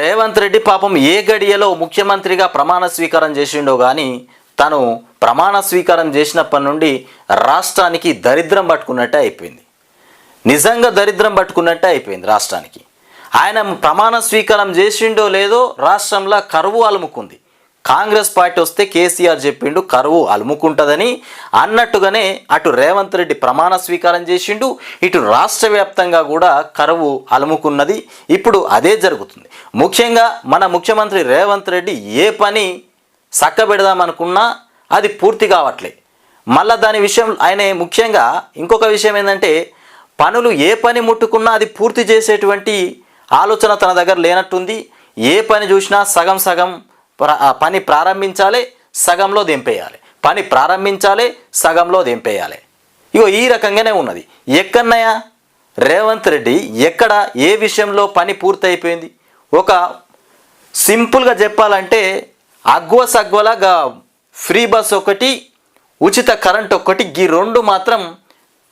రేవంత్ రెడ్డి పాపం ఏ గడియలో ముఖ్యమంత్రిగా ప్రమాణ స్వీకారం చేసిండో కానీ తను ప్రమాణ స్వీకారం చేసినప్పటి నుండి రాష్ట్రానికి దరిద్రం పట్టుకున్నట్టే అయిపోయింది. నిజంగా దరిద్రం పట్టుకున్నట్టే అయిపోయింది రాష్ట్రానికి. ఆయన ప్రమాణ స్వీకారం చేసిండో లేదో రాష్ట్రంలో కరువు అలుముకుంది. కాంగ్రెస్ పార్టీ వస్తే కేసీఆర్ చెప్పిండు కరువు అలుముకుంటుందని అన్నట్టుగానే అటు రేవంత్ రెడ్డి ప్రమాణ స్వీకారం చేసిండు ఇటు రాష్ట్ర వ్యాప్తంగా కూడా కరువు అలుముకున్నది. ఇప్పుడు అదే జరుగుతుంది. ముఖ్యంగా మన ముఖ్యమంత్రి రేవంత్ రెడ్డి ఏ పని చక్కబెడదామనుకున్నా అది పూర్తి కావట్లే. మళ్ళా దాని విషయం ఆయన ముఖ్యంగా ఇంకొక విషయం ఏంటంటే పనులు ఏ పని ముట్టుకున్నా అది పూర్తి చేసేటువంటి ఆలోచన తన దగ్గర లేనట్టుంది. ఏ పని చూసినా సగం సగం పని ప్రారంభించాలి సగంలో దింపేయాలి. పని ప్రారంభించాలి సగంలో దింపేయాలి. ఇగో ఈ రకంగానే ఉన్నది. ఎక్కడన్నాయా రేవంత్ రెడ్డి ఎక్కడ ఏ విషయంలో పని పూర్తయిపోయింది? ఒక సింపుల్గా చెప్పాలంటే అగ్వ సగ్వలాగా ఫ్రీ బస్ ఒకటి ఉచిత కరెంట్ ఒకటి ఈ రెండు మాత్రం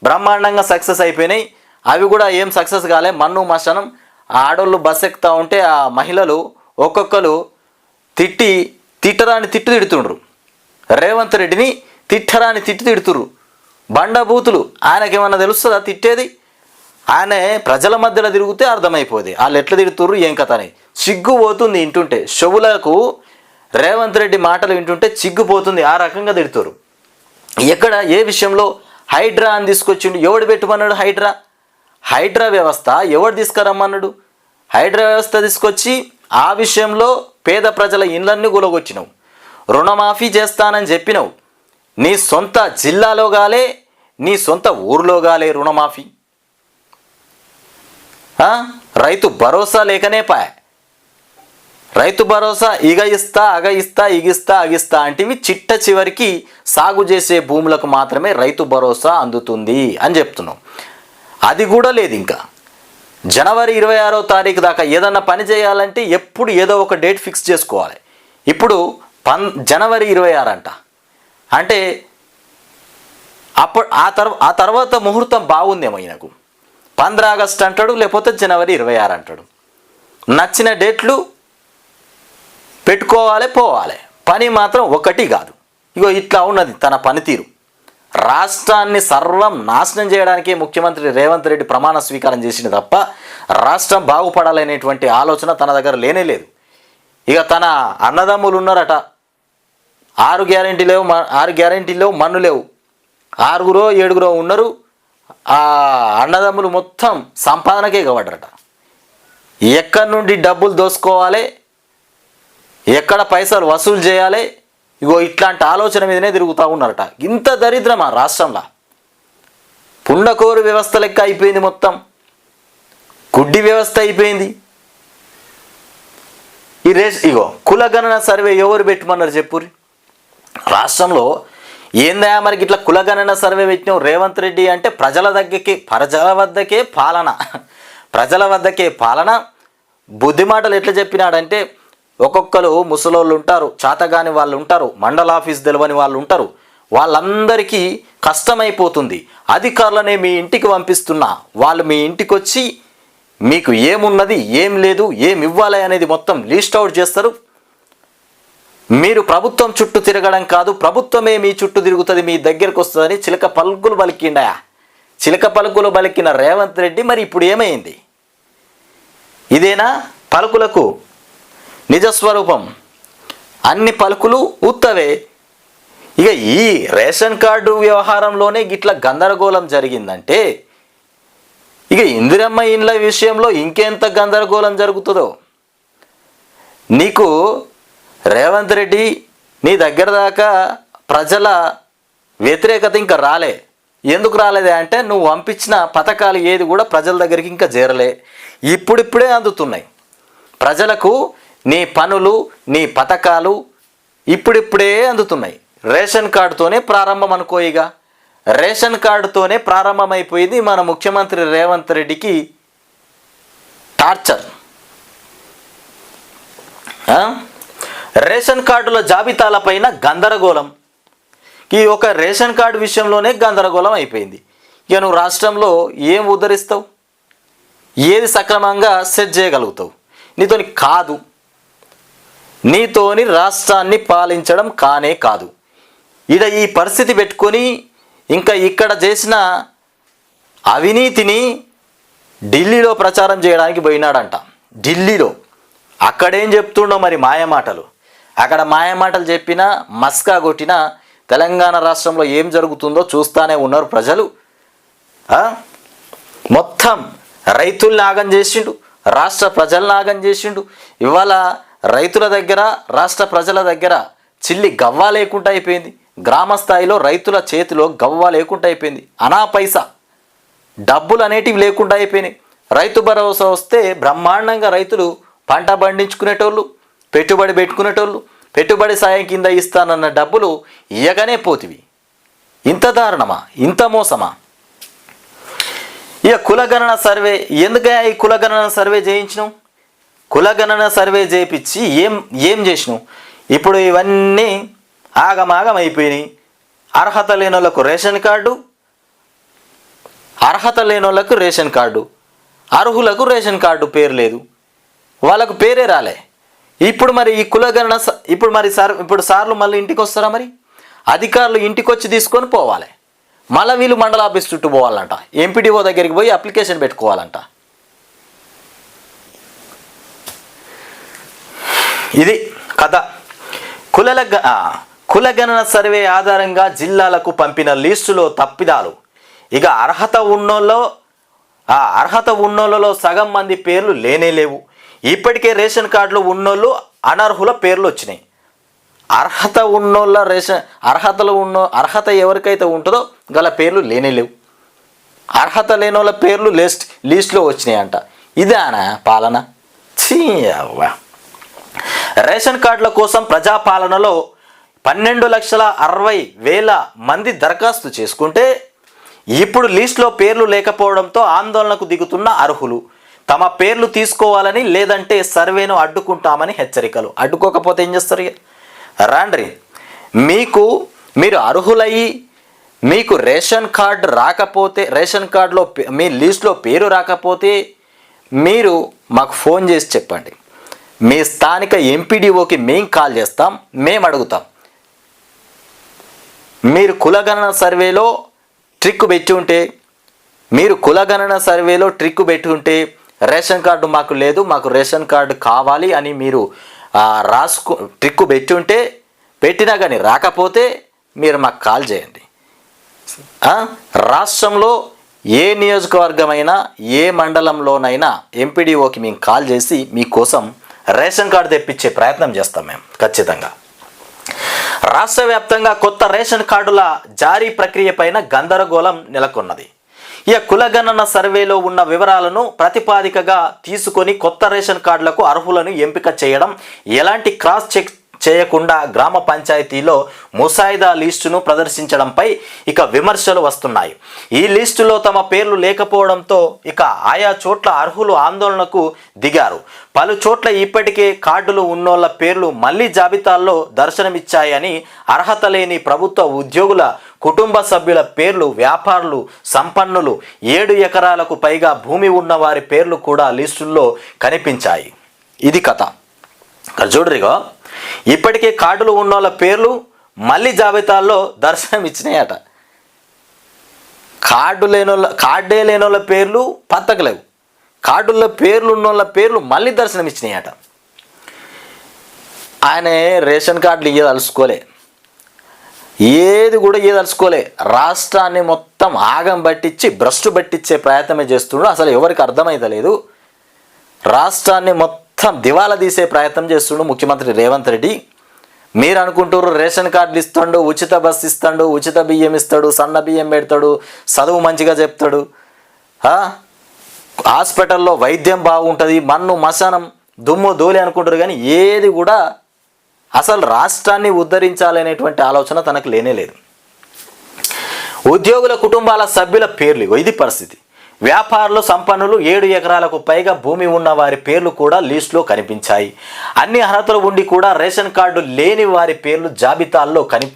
బ్రహ్మాండంగా సక్సెస్ అయిపోయినాయి. అవి కూడా ఏం సక్సెస్ కాలే. మన్ను మశనం. ఆ ఆడోళ్ళు బస్ ఎక్కుతూ ఉంటే ఆ మహిళలు ఒక్కొక్కరు తిట్టి తిట్టరాని తిట్టు తిడుతుండ్రు. రేవంత్ రెడ్డిని తిట్టరాని తిట్టు తిడుతురు బండబూతులు. ఆయనకేమన్నా తెలుస్తుందా తిట్టేది? ఆయన ప్రజల మధ్యలో తిరిగితే అర్థమైపోద్ది వాళ్ళు ఎట్లా తిడుతుర్రు ఏం కథ అని. సిగ్గు పోతుంది వింటుంటే. షవులకు రేవంత్ రెడ్డి మాటలు వింటుంటే చిగ్గుపోతుంది ఆ రకంగా తిడుతురు ఎక్కడ ఏ విషయంలో? హైడ్రా అని తీసుకొచ్చిండు. ఎవడు పెట్టుమన్నాడు హైడ్రా? హైడ్రా వ్యవస్థ. ఎవడు తీసుకురమ్మన్నాడు? హైడ్రా వ్యవస్థ తీసుకొచ్చి ఆ విషయంలో పేద ప్రజల ఇండ్లన్నీ గులగొచ్చినావు. రుణమాఫీ చేస్తానని చెప్పినావు. నీ సొంత జిల్లాలో గాలే నీ సొంత ఊర్లో గాలే రుణమాఫీ. రైతు భరోసా లేకనే పాయ రైతు భరోసా ఇగ ఇస్తా అగ ఇస్తా ఇగిస్తా అగిస్తా అంటివి చిట్ట చివరికి సాగు చేసే భూములకు మాత్రమే రైతు భరోసా అందుతుంది అని చెప్తున్నాం. అది కూడా లేదు ఇంకా. జనవరి ఇరవై ఆరో తారీఖు దాకా ఏదన్నా పని చేయాలంటే ఎప్పుడు ఏదో ఒక డేట్ ఫిక్స్ చేసుకోవాలి. ఇప్పుడు పన్ జనవరి ఇరవై ఆరు అంట. అంటే అప్పుడు ఆ తర్వా ఆ తర్వాత ముహూర్తం బాగుందేమో ఈయనకు. పంద్ర ఆగస్ట్ అంటాడు లేకపోతే జనవరి ఇరవై ఆరు అంటాడు. నచ్చిన డేట్లు పెట్టుకోవాలి పోవాలి. పని మాత్రం ఒకటి కాదు. ఇగో ఇట్లా ఉన్నది తన పనితీరు. రాష్ట్రాన్ని సర్వం నాశనం చేయడానికే ముఖ్యమంత్రి రేవంత్ రెడ్డి ప్రమాణ స్వీకారం చేసింది తప్ప రాష్ట్రం బాగుపడాలనేటువంటి ఆలోచన తన దగ్గర లేనే లేదు. ఇక తన అన్నదమ్ములు ఉన్నారట. ఆరు గ్యారెంటీ లేవు ఆరు గ్యారెంటీ లేవు మన్ను లేవు. ఆరుగురో ఏడుగురో ఉన్నారు. ఆ అన్నదమ్ములు మొత్తం సంపాదనకే కాబడ్డరట ఎక్కడి నుండి డబ్బులు దోసుకోవాలి? ఎక్కడ పైసలు వసూలు చేయాలి? ఇగో ఇట్లాంటి ఆలోచన మీదనే తిరుగుతూ ఉన్నారట. ఇంత దరిద్రమా రాష్ట్రంలో? పుండకోరు వ్యవస్థ లెక్క అయిపోయింది మొత్తం. గుడ్డి వ్యవస్థ అయిపోయింది. ఈ రేస్ ఇగో కులగణన సర్వే ఎవరు పెట్టమన్నారు చెప్పురి రాష్ట్రంలో ఏందా మరి ఇట్లా కులగణన సర్వే పెట్టినాం రేవంత్ రెడ్డి అంటే ప్రజల దగ్గరికి ప్రజల వద్దకే పాలన. ప్రజల వద్దకే పాలన. బుద్ధి మాటలు ఎట్లా చెప్పినాడంటే ఒక్కొక్కరు ముసలోళ్ళు ఉంటారు చాతగాని వాళ్ళు ఉంటారు మండల ఆఫీస్ తెలవని వాళ్ళు ఉంటారు. వాళ్ళందరికీ కష్టమైపోతుంది. అధికారులనే మీ ఇంటికి పంపిస్తున్నా. వాళ్ళు మీ ఇంటికి వచ్చి మీకు ఏమున్నది ఏం లేదు ఏం ఇవ్వాలి అనేది మొత్తం లిస్ట్ అవుట్ చేస్తారు. మీరు ప్రభుత్వం చుట్టూ తిరగడం కాదు ప్రభుత్వమే మీ చుట్టూ తిరుగుతుంది మీ దగ్గరకు వస్తుందని చిలక పలుకులు పలికిండా. చిలక పలుకులు పలికిన రేవంత్ రెడ్డి మరి ఇప్పుడు ఏమైంది? ఇదేనా పలుకులకు? నిజస్వరూపం. అన్ని పలుకులు ఉత్తవే ఇక ఈ రేషన్ కార్డు వ్యవహారంలోనే గిట్ల గందరగోళం జరిగిందంటే ఇక ఇందిరమ్మ ఇండ్ల విషయంలో ఇంకెంత గందరగోళం జరుగుతుందో? నీకు రేవంత్ రెడ్డి నీ దగ్గర దాకా ప్రజల వ్యతిరేకత ఇంకా రాలే. ఎందుకు రాలేదే అంటే నువ్వు పంపించిన పథకాలు ఏది కూడా ప్రజల దగ్గరికి ఇంకా చేరలే. ఇప్పుడిప్పుడే అందుతున్నాయి. ప్రజలకు నీ పనులు నీ పథకాలు ఇప్పుడిప్పుడే అందుతున్నాయి. రేషన్ కార్డుతోనే ప్రారంభం అనుకో ఇక. రేషన్ కార్డుతోనే ప్రారంభమైపోయింది మన ముఖ్యమంత్రి రేవంత్ రెడ్డికి టార్చర్. రేషన్ కార్డుల జాబితాలపైన గందరగోళం. ఈ ఒక రేషన్ కార్డు విషయంలోనే గందరగోళం అయిపోయింది. ఇక నువ్వు రాష్ట్రంలో ఏం ఉద్ధరిస్తావు? ఏది సక్రమంగా సెట్ చేయగలుగుతావు? నీతోని కాదు. నీతోని రాష్ట్రాన్ని పాలించడం కానే కాదు. ఇడ ఈ పరిస్థితి పెట్టుకొని ఇంకా ఇక్కడ చేసిన అవినీతిని ఢిల్లీలో ప్రచారం చేయడానికి పోయినాడంట. ఢిల్లీలో. అక్కడేం చెప్తుండో మరి మాయమాటలు అక్కడ మాయమాటలు చెప్పినా మస్కా కొట్టినా తెలంగాణ రాష్ట్రంలో ఏం జరుగుతుందో చూస్తానే ఉన్నారు ప్రజలు. మొత్తం రైతుల్ని ఆగం చేసిండు రాష్ట్ర ప్రజల్ని ఆగం చేసిండు. ఇవాళ రైతుల దగ్గర రాష్ట్ర ప్రజల దగ్గర చిల్లి గవ్వ లేకుండా అయిపోయింది. గ్రామ స్థాయిలో రైతుల చేతిలో గవ్వ లేకుండా అయిపోయింది. అనా పైసా డబ్బులు అనేటివి లేకుండా అయిపోయినాయి. రైతు భరోసా వస్తే బ్రహ్మాండంగా రైతులు పంట పండించుకునేటోళ్ళు పెట్టుబడి పెట్టుకునేటోళ్ళు పెట్టుబడి సాయం కింద ఇస్తానన్న డబ్బులు ఇయ్యగానే పోతివి. ఇంత దారుణమా? ఇంత మోసమా? ఇక కులగణన సర్వే ఎందుకయ్యా ఈ కులగణన సర్వే చేయించినాం కులగణన సర్వే చేయించి ఏం ఏం చేసినాం ఇప్పుడు ఇవన్నీ ఆగమాగం అయిపోయినాయి. అర్హత లేని వాళ్ళకు రేషన్ కార్డు అర్హత లేని వాళ్ళకు రేషన్ కార్డు అర్హులకు రేషన్ కార్డు పేరు లేదు. వాళ్ళకు పేరే రాలే. ఇప్పుడు మరి ఈ కులగణన స- ఇప్పుడు మరి సార్ ఇప్పుడు సార్లు మళ్ళీ ఇంటికి వస్తారా మరి? అధికారులు ఇంటికి వచ్చి తీసుకొని పోవాలి. మళ్ళీ వీళ్ళు మండల ఆఫీస్ చుట్టూ పోవాలంట. ఎంపీడీఓ దగ్గరికి పోయి అప్లికేషన్ పెట్టుకోవాలంట. ఇది కథ. కులల గ- కులగణన సర్వే ఆధారంగా జిల్లాలకు పంపిన లిస్టులో తప్పిదాలు. ఇక అర్హత ఉన్నోళ్ళలో ఆ అర్హత ఉన్నోళ్ళలో సగం మంది పేర్లు లేనే లేవు. ఇప్పటికే రేషన్ కార్డులు ఉన్నోళ్ళు అనర్హుల పేర్లు వచ్చినాయి. అర్హత ఉన్నోళ్ళ రేషన్ అర్హతలు ఉన్న అర్హత ఎవరికైతే ఉంటుందో గల పేర్లు లేనే లేవు. అర్హత లేని వాళ్ళ పేర్లు లిస్ట్ లిస్ట్లో వచ్చినాయంట. ఇదేనా పాలన? ఛీ రేషన్ కార్డుల కోసం ప్రజాపాలనలో పన్నెండు లక్షల అరవై వేల మంది దరఖాస్తు చేసుకుంటే ఇప్పుడు లిస్టులో పేర్లు లేకపోవడంతో ఆందోళనకు దిగుతున్న అర్హులు. తమ పేర్లు తీసుకోవాలని లేదంటే సర్వేను అడ్డుకుంటామని హెచ్చరికలు. అడ్డుకోకపోతే ఏం చేస్తారు రాండ్రి మీకు మీరు అర్హులయ్యి మీకు రేషన్ కార్డు రాకపోతే రేషన్ కార్డులో పే- మీ లిస్ట్లో పేరు రాకపోతే మీరు మాకు ఫోన్ చేసి చెప్పండి. మీ స్థానిక ఎంపీడీఓకి మేం కాల్ చేస్తాం మేము అడుగుతాం. మీరు కులగణన సర్వేలో ట్రిక్ పెట్టి ఉంటే మీరు కులగణన సర్వేలో ట్రిక్ పెట్టి ఉంటే రేషన్ కార్డు మాకు లేదు మాకు రేషన్ కార్డు కావాలి అని మీరు రాసుకు ట్రిక్ పెట్టి ఉంటే పెట్టినా కానీ రాకపోతే మీరు మాకు కాల్ చేయండి. రాష్ట్రంలో ఏ నియోజకవర్గమైనా ఏ మండలంలోనైనా ఎంపీడీఓకి మేము కాల్ చేసి మీకోసం రేషన్ కార్డు తెప్పించే ప్రయత్నం చేస్తాం మేము ఖచ్చితంగా. రాష్ట్ర వ్యాప్తంగా కొత్త రేషన్ కార్డుల జారీ ప్రక్రియ పైన గందరగోళం నెలకొన్నది. ఇక కులగణన సర్వేలో ఉన్న వివరాలను ప్రతిపాదికగా తీసుకొని కొత్త రేషన్ కార్డులకు అర్హులను ఎంపిక చేయడం ఎలాంటి క్రాస్ చెక్ చేయకుండా గ్రామ పంచాయతీలో ముసాయిదా లిస్టును ప్రదర్శించడంపై ఇక విమర్శలు వస్తున్నాయి. ఈ లిస్టులో తమ పేర్లు లేకపోవడంతో ఇక ఆయా చోట్ల అర్హులు ఆందోళనకు దిగారు. పలు చోట్ల ఇప్పటికే కార్డులు ఉన్నోళ్ళ పేర్లు మళ్ళీ జాబితాల్లో దర్శనమిచ్చాయని అర్హత లేని ప్రభుత్వ ఉద్యోగుల కుటుంబ సభ్యుల పేర్లు వ్యాపారులు సంపన్నులు ఏడు ఎకరాలకు పైగా భూమి ఉన్న వారి పేర్లు కూడా లిస్టుల్లో కనిపించాయి. ఇది కథ. చూడరిగో ఇప్పటికే కార్డులు ఉన్న వాళ్ళ పేర్లు మళ్ళీ జాబితాల్లో దర్శనం ఇచ్చినాయట. కార్డు లేని వాళ్ళ కార్డే లేని వాళ్ళ పేర్లు పత్తకలేవు. కార్డుల్లో పేర్లు ఉన్న వాళ్ళ పేర్లు మళ్ళీ దర్శనం ఇచ్చినాయట. ఆయన రేషన్ కార్డులు ఇయ్యదలుచుకోలే. ఏది కూడా ఇయ్యదలుచుకోలే రాష్ట్రాన్ని మొత్తం ఆగం పట్టించి భ్రష్టు పట్టించే ప్రయత్నమే చేస్తున్నాడు అసలు ఎవరికి అర్థమైతలేదు రాష్ట్రాన్ని మొత్తం దివాలా తీసే ప్రయత్నం చేస్తుండు ముఖ్యమంత్రి రేవంత్ రెడ్డి. మీరు అనుకుంటారు రేషన్ కార్డులు ఇస్తాడు ఉచిత బస్సు ఇస్తాడు ఉచిత బియ్యం ఇస్తాడు సన్న బియ్యం పెడతాడు చదువు మంచిగా చెప్తాడు. హాస్పిటల్లో వైద్యం బాగుంటుంది మన్ను మశానం దుమ్ము ధూళి అనుకుంటారు కానీ ఏది కూడా అసలు రాష్ట్రాన్ని ఉద్ధరించాలనేటువంటి ఆలోచన తనకు లేనే లేదు. ఉద్యోగుల కుటుంబాల సభ్యుల పేర్లు ఇది పరిస్థితి. వ్యాపారులు సంపన్నులు ఏడు ఎకరాలకు పైగా భూమి ఉన్న వారి పేర్లు కూడా లిస్టులో కనిపించాయి. అన్ని అర్హతలు ఉండి కూడా రేషన్ కార్డు లేని వారి పేర్లు జాబితాల్లో కని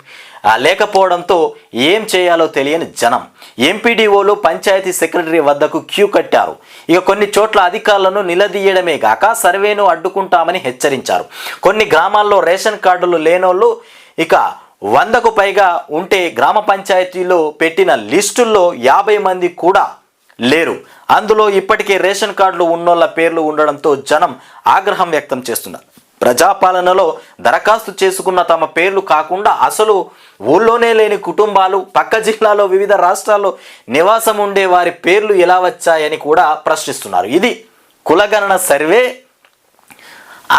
లేకపోవడంతో ఏం చేయాలో తెలియని జనం. ఎంపీడీఓలు పంచాయతీ సెక్రటరీ వద్దకు క్యూ కట్టారు. ఇక కొన్ని చోట్ల అధికారులను నిలదీయడమే గాక సర్వేను అడ్డుకుంటామని హెచ్చరించారు. కొన్ని గ్రామాల్లో రేషన్ కార్డులు లేనోళ్ళు ఇక వందకు పైగా ఉంటే గ్రామ పంచాయతీలో పెట్టిన లిస్టుల్లో యాభై మంది కూడా లేరు. అందులో ఇప్పటికే రేషన్ కార్డులు ఉన్నోళ్ళ పేర్లు ఉండడంతో జనం ఆగ్రహం వ్యక్తం చేస్తున్నారు. ప్రజాపాలనలో దరఖాస్తు చేసుకున్న తమ పేర్లు కాకుండా అసలు ఊళ్ళోనే లేని కుటుంబాలు పక్క జిల్లాలో వివిధ రాష్ట్రాల్లో నివాసం ఉండే వారి పేర్లు ఎలా వచ్చాయని కూడా ప్రశ్నిస్తున్నారు. ఇది కులగణన సర్వే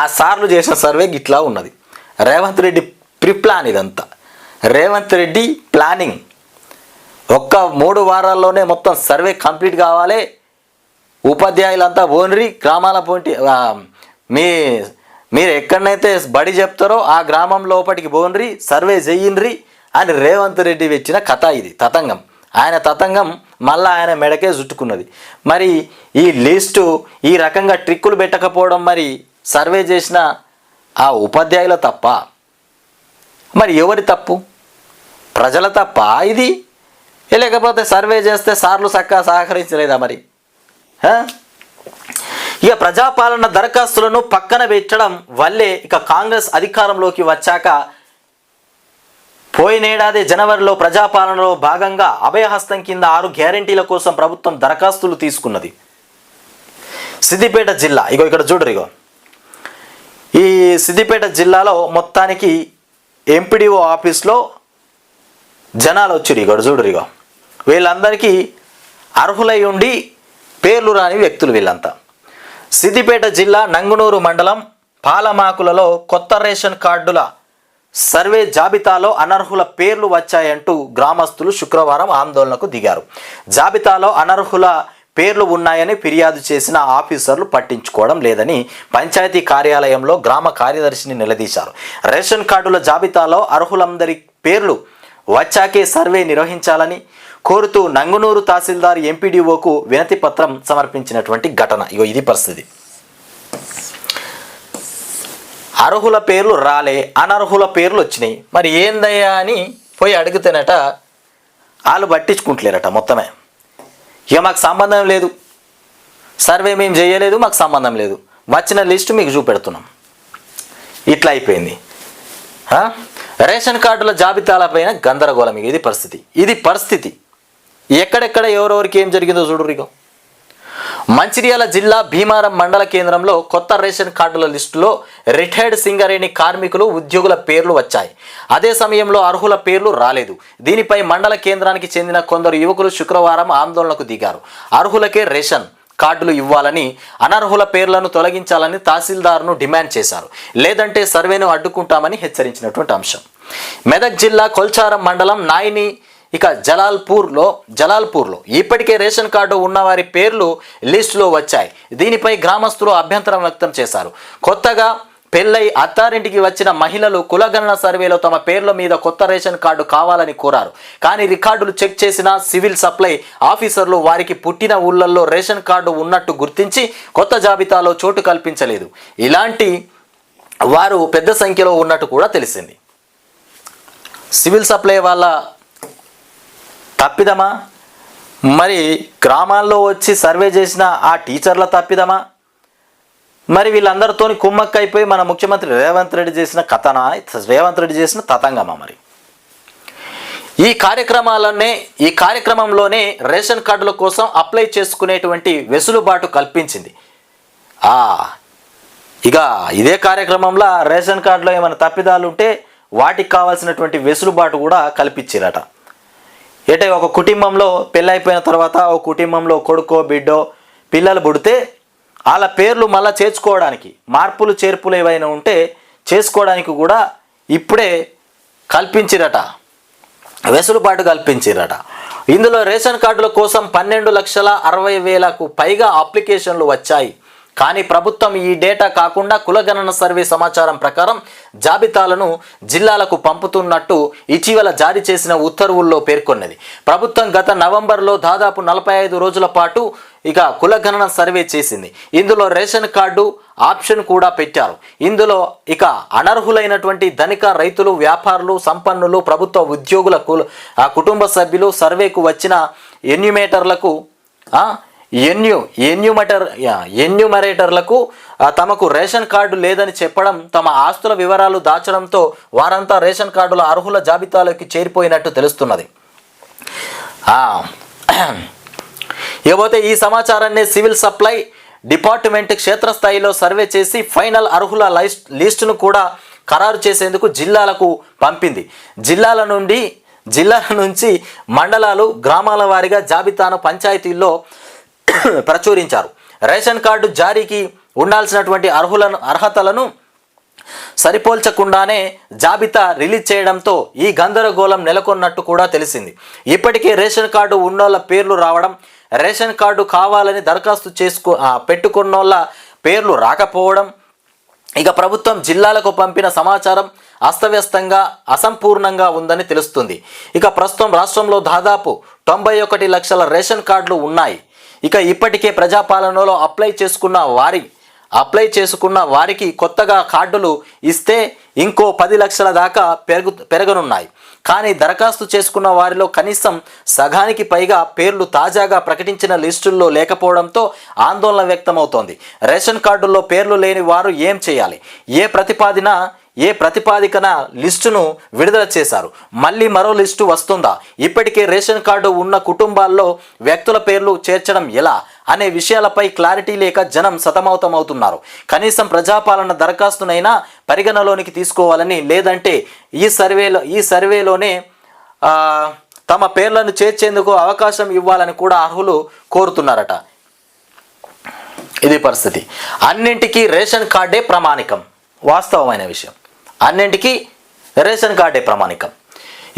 ఆ సార్లు చేసిన సర్వే గిట్లా ఉన్నది. రేవంత్ రెడ్డి ప్రిప్లాన్ ఇదంతా. రేవంత్ రెడ్డి ప్లానింగ్. ఒక్క మూడు వారాల్లోనే మొత్తం సర్వే కంప్లీట్ కావాలి. ఉపాధ్యాయులంతా ఓన్రి గ్రామాల పోటీ మీ మీరు ఎక్కడనైతే బడి చెప్తారో ఆ గ్రామం లోపలికి పోన్రి సర్వే చెయ్యండ్రి అని రేవంత్ రెడ్డి వచ్చిన కథ ఇది తతంగం. ఆయన తతంగం మళ్ళా ఆయన మెడకే జుట్టుకున్నది మరి ఈ లిస్టు ఈ రకంగా ట్రిక్కులు పెట్టకపోవడం మరి సర్వే చేసిన ఆ ఉపాధ్యాయుల తప్ప? మరి ఎవరి తప్పు? ప్రజల తప్ప ఇది? లేకపోతే సర్వే చేస్తే సార్లు చక్కగా సహకరించలేదా మరి? ఇక ప్రజాపాలన దరఖాస్తులను పక్కన పెట్టడం వల్లే ఇక కాంగ్రెస్ అధికారంలోకి వచ్చాక పోయినేడాది జనవరిలో ప్రజాపాలనలో భాగంగా అభయహస్తం కింద ఆరు గ్యారంటీల కోసం ప్రభుత్వం దరఖాస్తులు తీసుకున్నది. సిద్దిపేట జిల్లా. ఇగో ఇక్కడ చూడరు ఇగో. ఈ సిద్దిపేట జిల్లాలో మొత్తానికి ఎంపీడీఓ ఆఫీస్లో జనాలు వచ్చారు ఇగో చూడరు ఇగో. వీళ్ళందరికీ అర్హులై ఉండి పేర్లు రాని వ్యక్తులు వీళ్ళంతా. సిద్దిపేట జిల్లా నంగునూరు మండలం పాలమాకులలో కొత్త రేషన్ కార్డుల సర్వే జాబితాలో అనర్హుల పేర్లు వచ్చాయంటూ గ్రామస్తులు శుక్రవారం ఆందోళనకు దిగారు. జాబితాలో అనర్హుల పేర్లు ఉన్నాయని ఫిర్యాదు చేసిన ఆఫీసర్లు పట్టించుకోవడం లేదని పంచాయతీ కార్యాలయంలో గ్రామ కార్యదర్శిని నిలదీశారు. రేషన్ కార్డుల జాబితాలో అర్హులందరి పేర్లు వచ్చాకే సర్వే నిర్వహించాలని కోరుతూ నంగునూరు తహసీల్దార్ ఎంపీడీఓకు వినతి పత్రం సమర్పించినటువంటి ఘటన. ఇగో ఇది పరిస్థితి. అర్హుల పేర్లు రాలే అనర్హుల పేర్లు వచ్చినాయి. మరి ఏందయ్యా అని పోయి అడిగితేనట వాళ్ళు పట్టించుకుంటలేరట మొత్తమే. ఇక మాకు సంబంధం లేదు. సర్వే మేము చేయలేదు మాకు సంబంధం లేదు. వచ్చిన లిస్టు మీకు చూపెడుతున్నాం. ఇట్లా అయిపోయింది. రేషన్ కార్డుల జాబితాలపైన గందరగోళం. ఇది పరిస్థితి. ఇది పరిస్థితి. ఎక్కడెక్కడ ఎవరెవరికి ఏం జరిగిందో చూడు మంచిర్యాల జిల్లా భీమారం మండల కేంద్రంలో కొత్త రేషన్ కార్డుల లిస్టులో రిటైర్డ్ సింగరేణి కార్మికులు ఉద్యోగుల పేర్లు వచ్చాయి. అదే సమయంలో అర్హుల పేర్లు రాలేదు. దీనిపై మండల కేంద్రానికి చెందిన కొందరు యువకులు శుక్రవారం ఆందోళనకు దిగారు. అర్హులకే రేషన్ కార్డులు ఇవ్వాలని అనర్హుల పేర్లను తొలగించాలని తహసీల్దార్ను డిమాండ్ చేశారు. లేదంటే సర్వేను అడ్డుకుంటామని హెచ్చరించినటువంటి అంశం. మెదక్ జిల్లా కొల్చారం మండలం నాయిని ఇక జలాల్పూర్లో జలాల్పూర్లో ఇప్పటికే రేషన్ కార్డు ఉన్నవారి పేర్లు లిస్టులో వచ్చాయి. దీనిపై గ్రామస్తులు అభ్యంతరం వ్యక్తం చేశారు. కొత్తగా పెళ్ళై అత్తారింటికి వచ్చిన మహిళలు కులగణన సర్వేలో తమ పేర్ల మీద కొత్త రేషన్ కార్డు కావాలని కోరారు. కానీ రికార్డులు చెక్ చేసిన సివిల్ సప్లై ఆఫీసర్లు వారికి పుట్టిన ఊళ్ళల్లో రేషన్ కార్డు ఉన్నట్టు గుర్తించి కొత్త జాబితాలో చోటు కల్పించలేదు. ఇలాంటి వారు పెద్ద సంఖ్యలో ఉన్నట్టు కూడా తెలిసింది. సివిల్ సప్లై వాళ్ళ తప్పిదమా? మరి గ్రామాల్లో వచ్చి సర్వే చేసిన ఆ టీచర్ల తప్పిదమా? మరి వీళ్ళందరితోని కుమ్మక్కైపోయి మన ముఖ్యమంత్రి రేవంత్ రెడ్డి చేసిన కథనా? రేవంత్ రెడ్డి చేసిన తతంగమా మరి? ఈ కార్యక్రమాలనే ఈ కార్యక్రమంలోనే రేషన్ కార్డుల కోసం అప్లై చేసుకునేటువంటి వెసులుబాటు కల్పించింది. ఆ ఇక ఇదే కార్యక్రమంలో రేషన్ కార్డులో ఏమైనా తప్పిదాలు ఉంటే వాటికి కావాల్సినటువంటి వెసులుబాటు కూడా కల్పించారట. అంటే ఒక కుటుంబంలో పెళ్ళైపోయిన తర్వాత ఒక కుటుంబంలో కొడుకో బిడ్డో పిల్లలు పుడితే వాళ్ళ పేర్లు మళ్ళీ చేర్చుకోవడానికి మార్పులు చేర్పులు ఏవైనా ఉంటే చేసుకోవడానికి కూడా ఇప్పుడే కల్పించిరట. వెసులుబాటు కల్పించిరట. ఇందులో రేషన్ కార్డుల కోసం పన్నెండు లక్షల అరవై వేలకు పైగా అప్లికేషన్లు వచ్చాయి. కానీ ప్రభుత్వం ఈ డేటా కాకుండా కులగణన సర్వే సమాచారం ప్రకారం జాబితాలను జిల్లాలకు పంపుతున్నట్టు ఇటీవల జారీ చేసిన ఉత్తర్వుల్లో పేర్కొన్నది. ప్రభుత్వం గత నవంబర్లో దాదాపు నలభై ఐదు రోజుల పాటు ఇక కులగణన సర్వే చేసింది. ఇందులో రేషన్ కార్డు ఆప్షన్ కూడా పెట్టారు. ఇందులో ఇక అనర్హులైనటువంటి ధనిక రైతులు వ్యాపారులు సంపన్నులు ప్రభుత్వ ఉద్యోగుల కుటుంబ సభ్యులు సర్వేకు వచ్చిన ఎన్యుమేటర్లకు ఎన్యు ఎన్యూమటర్ ఎన్యూమరేటర్లకు ఎన్యుమరేటర్లకు తమకు రేషన్ కార్డు లేదని చెప్పడం తమ ఆస్తుల వివరాలు దాచడంతో వారంతా రేషన్ కార్డుల అర్హుల జాబితాలోకి చేరిపోయినట్టు తెలుస్తున్నది. ఇకపోతే ఈ సమాచారాన్ని సివిల్ సప్లై డిపార్ట్మెంట్ క్షేత్రస్థాయిలో సర్వే చేసి ఫైనల్ అర్హుల లిస్ట్ లిస్టును కూడా ఖరారు చేసేందుకు జిల్లాలకు పంపింది. జిల్లాల నుండి జిల్లాల నుంచి మండలాలు గ్రామాల వారీగా జాబితాను పంచాయతీల్లో ప్రచురించారు. రేషన్ కార్డు జారీకి ఉండాల్సినటువంటి అర్హులను అర్హతలను సరిపోల్చకుండానే జాబితా రిలీజ్ చేయడంతో ఈ గందరగోళం నెలకొన్నట్టు కూడా తెలిసింది. ఇప్పటికే రేషన్ కార్డు ఉన్నోళ్ళ పేర్లు రావడం రేషన్ కార్డు కావాలని దరఖాస్తు చేసుకో పెట్టుకున్నోళ్ళ పేర్లు రాకపోవడం ఇక ప్రభుత్వం జిల్లాలకు పంపిన సమాచారం అస్తవ్యస్తంగా అసంపూర్ణంగా ఉందని తెలుస్తుంది. ఇక ప్రస్తుతం రాష్ట్రంలో దాదాపు తొంభై ఒకటి లక్షల రేషన్ కార్డులు ఉన్నాయి. ఇక ఇప్పటికే ప్రజాపాలనలో అప్లై చేసుకున్న వారి అప్లై చేసుకున్న వారికి కొత్తగా కార్డులు ఇస్తే ఇంకో పది లక్షల దాకా పెరుగు పెరగనున్నాయి. కానీ దరఖాస్తు చేసుకున్న వారిలో కనీసం సగానికి పైగా పేర్లు తాజాగా ప్రకటించిన లిస్టుల్లో లేకపోవడంతో ఆందోళన వ్యక్తమవుతోంది. రేషన్ కార్డుల్లో పేర్లు లేని వారు ఏం చేయాలి? ఏ ప్రతిపాదిన ఏ ప్రతిపాదికన లిస్టును విడుదల చేశారు? మళ్ళీ మరో లిస్టు వస్తుందా? ఇప్పటికే రేషన్ కార్డు ఉన్న కుటుంబాల్లో వ్యక్తుల పేర్లు చేర్చడం ఎలా? అనే విషయాలపై క్లారిటీ లేక జనం సతమతమవుతున్నారు. కనీసం ప్రజాపాలన దరఖాస్తునైనా పరిగణలోనికి తీసుకోవాలని లేదంటే ఈ సర్వేలో ఈ సర్వేలోనే తమ పేర్లను చేర్చేందుకు అవకాశం ఇవ్వాలని కూడా అర్హులు కోరుతున్నారట. ఇది పరిస్థితి. అన్నింటికీ రేషన్ కార్డే ప్రామాణికం. వాస్తవమైన విషయం. అన్నింటికీ రేషన్ కార్డే ప్రామాణికం.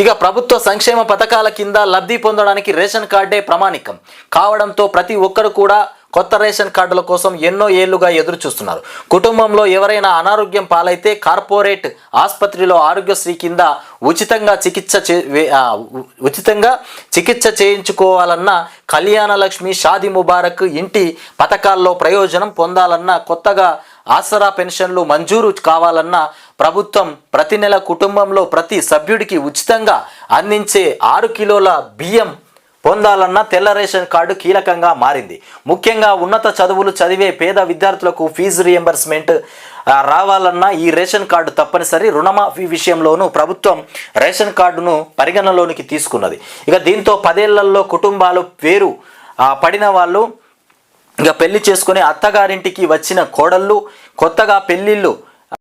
ఇక ప్రభుత్వ సంక్షేమ పథకాల కింద లబ్ధి పొందడానికి రేషన్ కార్డే ప్రామాణికం. కావడంతో ప్రతి ఒక్కరు కూడా కొత్త రేషన్ కార్డుల కోసం ఎన్నో ఏళ్ళుగా ఎదురు చూస్తున్నారు కుటుంబంలో ఎవరైనా అనారోగ్యం పాలైతే కార్పొరేట్ ఆసుపత్రిలో ఆరోగ్యశ్రీ కింద ఉచితంగా చికిత్స ఉచితంగా చికిత్స చేయించుకోవాలన్న కళ్యాణ లక్ష్మి షాది ముబారక్ ఇంటి పథకాల్లో ప్రయోజనం పొందాలన్న కొత్తగా ఆసరా పెన్షన్లు మంజూరు కావాలన్న ప్రభుత్వం ప్రతి నెల కుటుంబంలో ప్రతి సభ్యుడికి ఉచితంగా అందించే ఆరు కిలోల బియ్యం పొందాలన్న తెల్ల రేషన్ కార్డు కీలకంగా మారింది. ముఖ్యంగా ఉన్నత చదువులు చదివే పేద విద్యార్థులకు ఫీజు రియంబర్స్మెంట్ రావాలన్నా రావాలన్న ఈ రేషన్ కార్డు తప్పనిసరి రుణమాఫీ విషయంలోనూ ప్రభుత్వం రేషన్ కార్డును పరిగణలోనికి తీసుకున్నది. ఇక దీంతో పదేళ్ళలో కుటుంబాలు పేరు పడిన వాళ్ళు ఇక పెళ్ళి చేసుకుని అత్తగారింటికి వచ్చిన కోడళ్ళు కొత్తగా పెళ్ళిళ్ళు